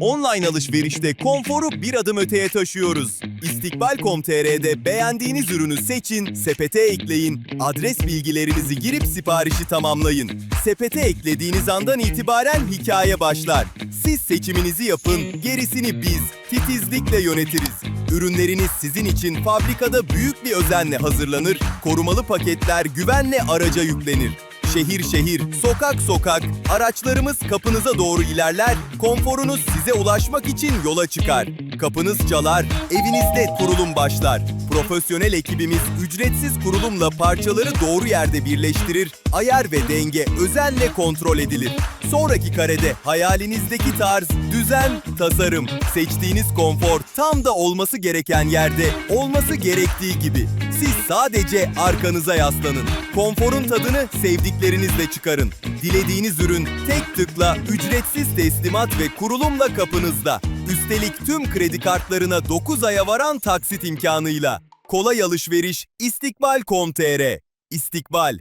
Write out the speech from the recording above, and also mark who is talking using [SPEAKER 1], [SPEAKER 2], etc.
[SPEAKER 1] Online alışverişte konforu bir adım öteye taşıyoruz. İstikbal.com.tr'de beğendiğiniz ürünü seçin, sepete ekleyin, adres bilgilerinizi girip siparişi tamamlayın. Sepete eklediğiniz andan itibaren hikaye başlar. Siz seçiminizi yapın, gerisini biz titizlikle yönetiriz. Ürünleriniz sizin için fabrikada büyük bir özenle hazırlanır, korumalı paketler güvenle araca yüklenir. Şehir şehir, sokak sokak, araçlarımız kapınıza doğru ilerler, konforunuz size ulaşmak için yola çıkar. Kapınız çalar, evinizde kurulum başlar. Profesyonel ekibimiz ücretsiz kurulumla parçaları doğru yerde birleştirir, ayar ve denge özenle kontrol edilir. Sonraki karede hayalinizdeki tarz, düzen, tasarım, seçtiğiniz konfor tam da olması gereken yerde, olması gerektiği gibi. Siz sadece arkanıza yaslanın. Konforun tadını sevdiklerinizle çıkarın. Dilediğiniz ürün tek tıkla ücretsiz teslimat ve kurulumla kapınızda. Üstelik tüm kredi kartlarına 9 aya varan taksit imkanıyla. Kolay alışveriş istikbal.com.tr İstikbal,